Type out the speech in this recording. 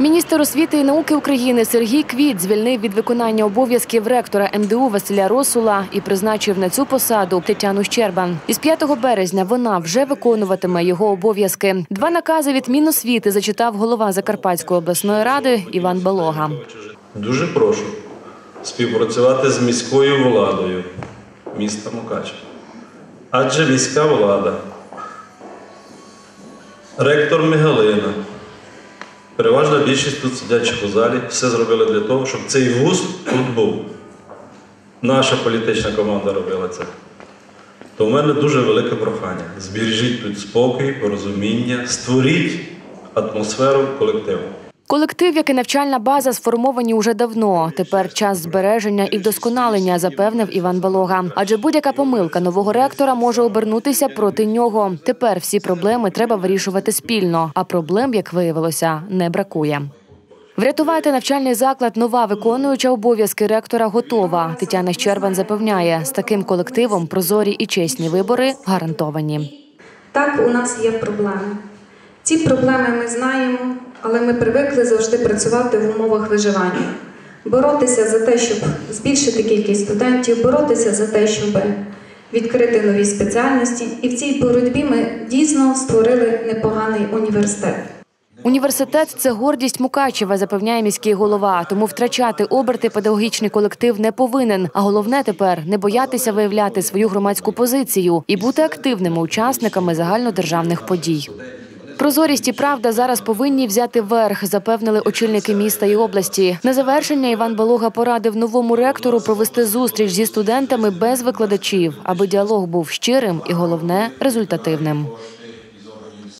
Міністр освіти і науки України Сергій Квіт звільнив від виконання обов'язків ректора МДУ Василя Росула і призначив на цю посаду Тетяну Щербан. Із 5 березня вона вже виконуватиме його обов'язки. Два накази від Міносвіти зачитав голова Закарпатської обласної ради Іван Балога. Дуже прошу співпрацювати з міською владою міста Мукачева. Адже міська влада, ректор Мигалина, переважна більшість тут сидячих у залі, все зробили для того, щоб цей вуз тут був. Наша політична команда робила це. То в мене дуже велике прохання. Збережіть тут спокій, порозуміння, створіть атмосферу колективу. Колектив, як і навчальна база, сформовані уже давно. Тепер час збереження і вдосконалення, запевнив Іван Балога. Адже будь-яка помилка нового ректора може обернутися проти нього. Тепер всі проблеми треба вирішувати спільно, а проблем, як виявилося, не бракує. Врятувати навчальний заклад нова виконуюча обов'язки ректора готова. Тетяна Щербан запевняє, з таким колективом прозорі і чесні вибори гарантовані. Так, у нас є проблеми. Ці проблеми ми знаємо, але ми привикли завжди працювати в умовах виживання, боротися за те, щоб збільшити кількість студентів, боротися за те, щоб відкрити нові спеціальності. І в цій боротьбі ми дійсно створили непоганий університет. Університет це гордість Мукачева, запевняє міський голова. Тому втрачати оберти педагогічний колектив не повинен. А головне тепер не боятися виявляти свою громадську позицію і бути активними учасниками загальнодержавних подій. Прозорість і правда зараз повинні взяти верх, запевнили очільники міста і області. На завершення Іван Балога порадив новому ректору провести зустріч зі студентами без викладачів, аби діалог був щирим і головне результативним.